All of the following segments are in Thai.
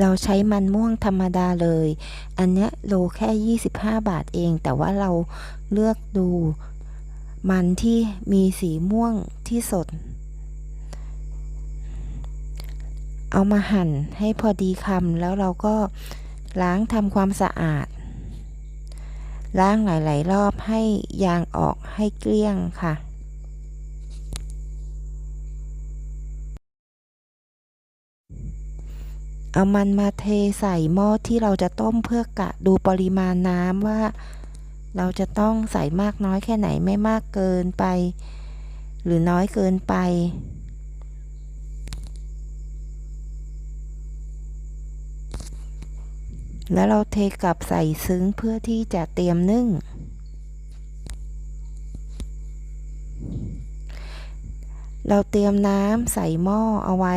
เราใช้มันม่วงธรรมดาเลย อันเนี้ยโลแค่ 25 บาทเอง แต่ว่าเราเลือกดูมันที่มีสีม่วงที่สด เอามาหั่นให้พอดีคำแล้วเราก็ล้างทำความสะอาด ล้างหลาย ๆ รอบให้ยางออกให้เกลี้ยงค่ะ เอามันมาเทใส่หม้อที่เราจะต้มเพื่อกะดูปริมาณน้ำว่า เราจะต้องใส่มากน้อยแค่ไหนไม่มากเกินไป หรือน้อยเกินไป แล้วเราเทกลับใส่ซึ้งเพื่อที่จะเตรียมนึ่งเราเตรียมน้ำใส่หม้อเอาไว้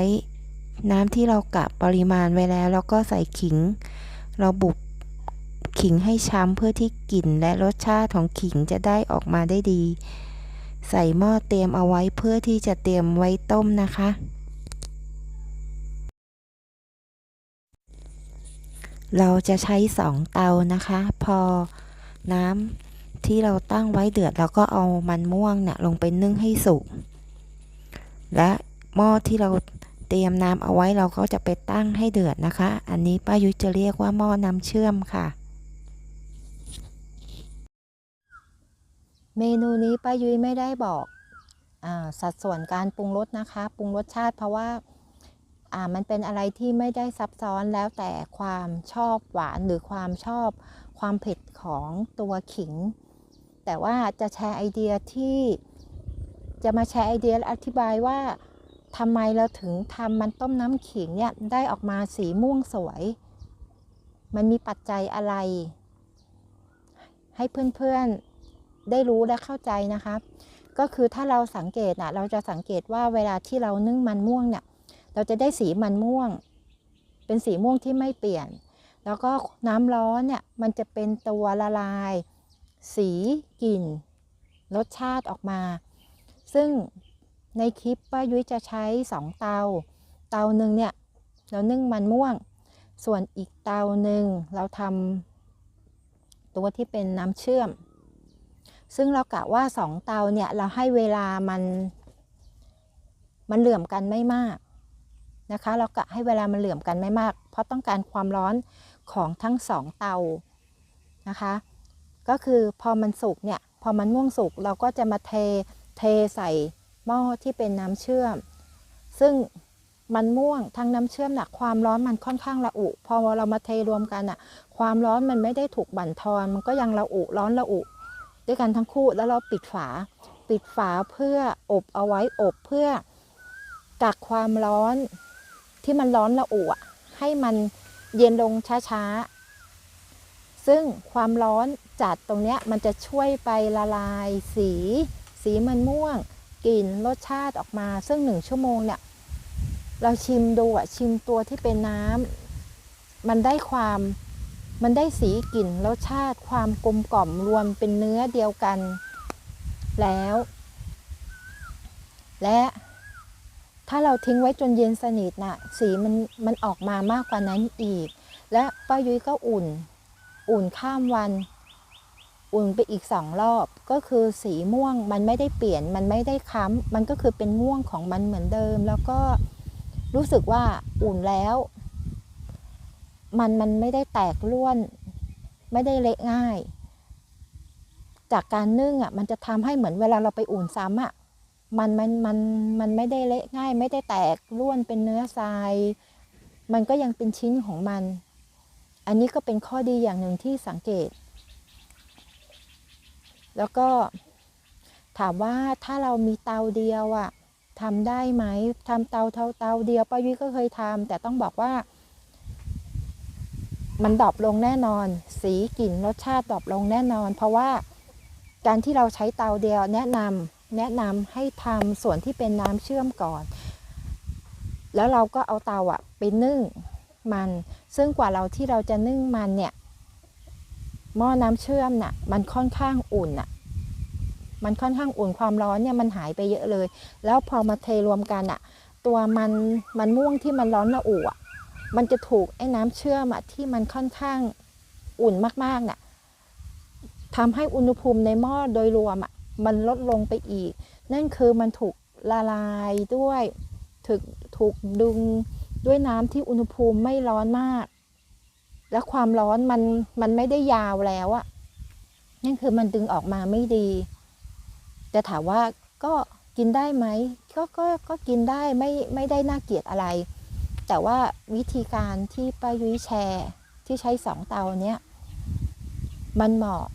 น้ำที่เรากะปริมาณไว้แล้ว แล้วก็ใส่ขิง เราบุกขิงให้ช้ำเพื่อที่กลิ่นและรสชาติของขิงจะได้ออกมาได้ดี ใส่หม้อเตรียมเอาไว้เพื่อที่จะเตรียมไว้ต้มนะคะ เราจะใช้สองเตานะคะ พอน้ำที่เราตั้งไว้เดือดเราก็เอามันม่วงเนี่ยลงไปนึ่งให้สุกและหม้อที่เรา เตรียมน้ำเอาไว้เราก็จะไปตั้งให้เดือดนะคะ อันนี้ป้ายุ้ยจะเรียกว่าหม้อน้ำเชื่อมค่ะ เมนูนี้ป้ายุ้ยไม่ได้บอกอสัดส่วนการปรุงรสนะคะ ปรุงรสชาติเพราะว่ามันเป็นอะไรที่ไม่ได้ซับซ้อนแล้วแต่ความชอบหวานหรือความชอบความเผ็ดของตัวขิง แต่ว่าจะแชร์ไอเดียที่จะมาแชร์ไอเดียและอธิบายว่า ทำไมเราถึงทำมันต้มน้ำขิงเนี่ยได้ออกมาสีม่วงสวย มันมีปัจจัยอะไร ให้เพื่อนๆได้รู้และเข้าใจนะคะ ก็คือถ้าเราสังเกตนะเราจะสังเกตว่าเวลาที่เรานึ่งมันม่วงเนี่ย เราจะได้สีมันม่วง เป็นสีม่วงที่ไม่เปลี่ยน แล้วก็น้ำร้อนเนี่ยมันจะเป็นตัวละลาย สีกลิ่นรสชาติออกมา ซึ่ง ในคลิปป้ายุ้ยจะใช้ 2 เตา เตาหนึ่งเนี่ยเรานึ่งมันม่วง ส่วนอีกเตาหนึ่งเราทำตัวที่เป็นน้ำเชื่อม ซึ่งเรากะว่าสองเตาเนี่ยเราให้เวลามัน มันเหลื่อมกันไม่มากนะคะ เรากะให้เวลามันเหลื่อมกันไม่มาก เพราะต้องการความร้อนของทั้งสองเตานะคะ ก็คือพอมันสุกเนี่ยพอมันม่วงสุกเราก็จะมาเทเทใส่ หม้อที่เป็นน้ำเชื่อม ซึ่งมันม่วงทั้งน้ำเชื่อมหน่ะความร้อนมันค่อนข้างระอุ พอเรามาเทรวมกันอะความร้อนมันไม่ได้ถูกบั่นทอน มันก็ยังระอุร้อนระอุ ด้วยกันทั้งคู่แล้วเราปิดฝา ปิดฝาเพื่ออบเอาไว้อบเพื่อกักความร้อนที่มันร้อนระอุอะให้มันเย็นลงช้าๆ ซึ่งความร้อนจัดตรงเนี้ยมันจะช่วยไปละลายสี สีมันม่วง กลิ่นรสชาติออกมา ซึ่งหนึ่งชั่วโมงเนี่ย เราชิมดูอะชิมตัวที่เป็นน้ำมันได้ความมันได้สีกลิ่นรสชาติความกลมกล่อมรวมเป็นเนื้อเดียวกัน แล้ว และถ้าเราทิ้งไว้จนเย็นสนิทน่ะ สีมันมันออกมามากกว่านั้นอีก และป้ายุ้ยก็อุ่น อุ่นข้ามวัน อุ่นไปอีกสองรอบก็คือสีม่วงมันไม่ได้เปลี่ยนมันไม่ได้ค้ำมันก็คือเป็นม่วงของมันเหมือนเดิม แล้วก็รู้สึกว่าอุ่นแล้ว มันมันไม่ได้แตกร่วน ไม่ได้เละง่าย จากการนึ่งอะมันจะทำให้เหมือนเวลาเราไปอุ่นซ้ำอะมันมันมันมันไม่ได้เละง่าย ไม่ได้แตกร่วนเป็นเนื้อทราย มันก็ยังเป็นชิ้นของมัน อันนี้ก็เป็นข้อดีอย่างหนึ่งที่สังเกต แล้วก็ถามว่าถ้าเรามีเตาเดียวอะทำได้ไหมทำเตาเตาเตาเดียวป้ายุ้ยก็เคยทำแต่ต้องบอกว่า มันดรอปลงแน่นอน สีกลิ่นรสชาติดรอปลงแน่นอน เพราะว่าการที่เราใช้เตาเดียวแนะนำแนะนำให้ทำส่วนที่เป็นน้ำเชื่อมก่อน แล้วเราก็เอาเตาอะไปนึ่งมัน ซึ่งกว่าเราที่เราจะนึ่งมันเนี่ย หม้อน้ำเชื่อมน่ะมันค่อนข้างอุ่นน่ะ มันค่อนข้างอุ่นความร้อนเนี่ยมันหายไปเยอะเลย แล้วพอมาเทรวมกันอะ ตัวมันมันม่วงที่มันร้อนระอุอะ มันจะถูกไอ้น้ำเชื่อมอะที่มันค่อนข้างอุ่นมากๆน่ะทำให้อุณหภูมิในหม้อโดยรวมอะมันลดลงไปอีก นั่นคือมันถูกละลายด้วย ถูกถูกดึงด้วยน้ำที่อุณหภูมิไม่ร้อนมาก และความร้อนมันมันไม่ได้ยาวแล้วอะนั่นคือมันดึงออกมาไม่ดี แต่ถามว่าก็กินได้ไหมก็ก็ก็กินได้ไม่ไม่ได้น่าเกลียดอะไร แต่ว่าวิธีการที่ป้ายุ้ยแชร์ที่ใช้สองเตาเนี้ยมันเหมาะ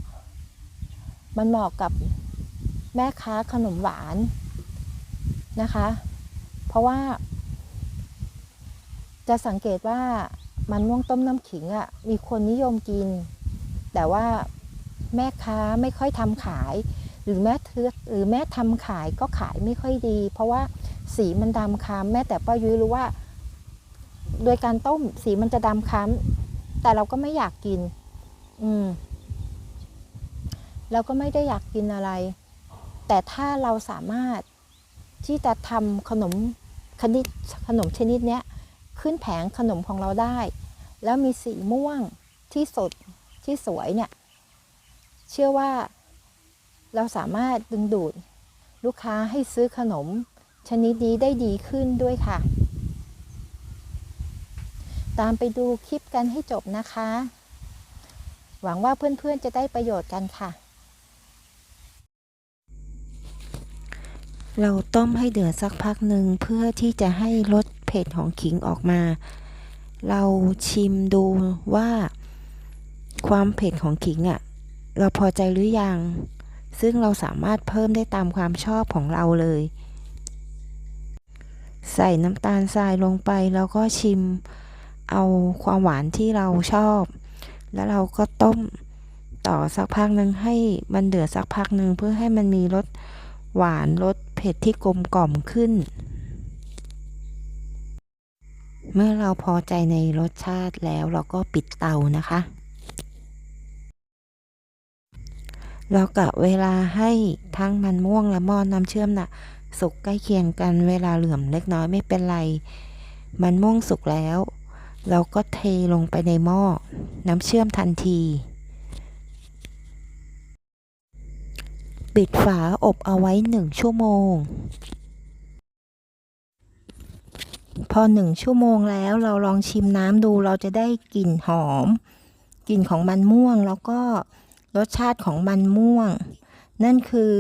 มันเหมาะกับแม่ค้าขนมหวานนะคะ เพราะว่า จะสังเกตว่า มันม่วงต้มน้ำขิงอะ่ะมีคนนิยมกิน แต่ว่าแม่ค้าไม่ค่อยทำขาย หรือแม่เทือหรือแม่ทำขายก็ขายไม่ค่อยดี เพราะว่าสีมันดำคล้ำแม่แต่ป้ายุ้ยรู้ว่า โดยการต้มสีมันจะดำคล้ำแต่เราก็ไม่อยากกิน อืมเราก็ไม่ได้อยากกินอะไร แต่ถ้าเราสามารถที่จะทำขนมชนิดขนมชนิดเนี้ย ขึ้นแผงขนมของเราได้ แล้วมีสีม่วงที่สดที่สวยเนี่ย เชื่อว่าเราสามารถดึงดูดลูกค้าให้ซื้อขนมชนิดนี้ได้ดีขึ้นด้วยค่ะ ตามไปดูคลิปกันให้จบนะคะ หวังว่าเพื่อนๆจะได้ประโยชน์กันค่ะ เราต้มให้เดือดสักพักหนึ่งเพื่อที่จะให้รส เผ็ดของขิงออกมา เราชิมดูว่าความเผ็ดของขิงอะ่ะ เราพอใจหรือยัง ซึ่งเราสามารถเพิ่มได้ตามความชอบของเราเลย ใส่น้ำตาลทรายลงไปแล้วก็ชิมเอาความหวานที่เราชอบ แล้วเราก็ต้มต่อสักพักหนึ่งให้มันเดือดสักพักหนึ่งเพื่อให้มันมีรสหวานรสเผ็ดที่กลมกล่อมขึ้น เมื่อเราพอใจในรสชาติแล้วเราก็ปิดเตานะคะ เรากะเวลาให้ทั้งมันม่วงและหม้อน้ำเชื่อมน่ะ สุกใกล้เคียงกันเวลาเหลื่อมเล็กน้อยไม่เป็นไร มันม่วงสุกแล้ว เราก็เทลงไปในหม้อน้ำเชื่อมทันที ปิดฝาอบเอาไว้หนึ่งชั่วโมง พอหนึ่งชั่วโมงแล้วเราลองชิมน้ำดูเราจะได้กลิ่นหอม กลิ่นของมันม่วงแล้วก็รสชาติของมันม่วง นั่นคือ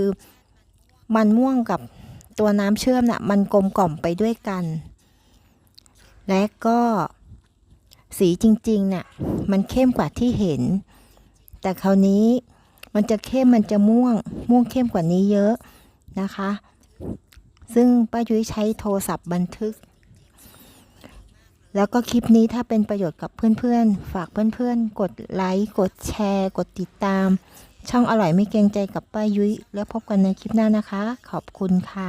มันม่วงกับตัวน้ำเชื่อมน่ะมันกลมกล่อมไปด้วยกัน และก็สีจริงๆน่ะมันเข้มกว่าที่เห็น แต่คราวนี้มันจะเข้มมันจะม่วง ม่วงเข้มกว่านี้เยอะนะคะ ซึ่งป้ายุ้ยใช้โทรศัพท์บันทึก แล้วก็คลิปนี้ถ้าเป็นประโยชน์กับเพื่อนๆ ฝากเพื่อนๆ กดไลค์ กดแชร์ กดติดตาม ช่องอร่อยไม่เกรงใจกับป้ายุ้ย แล้วพบกันในคลิปหน้านะคะ ขอบคุณค่ะ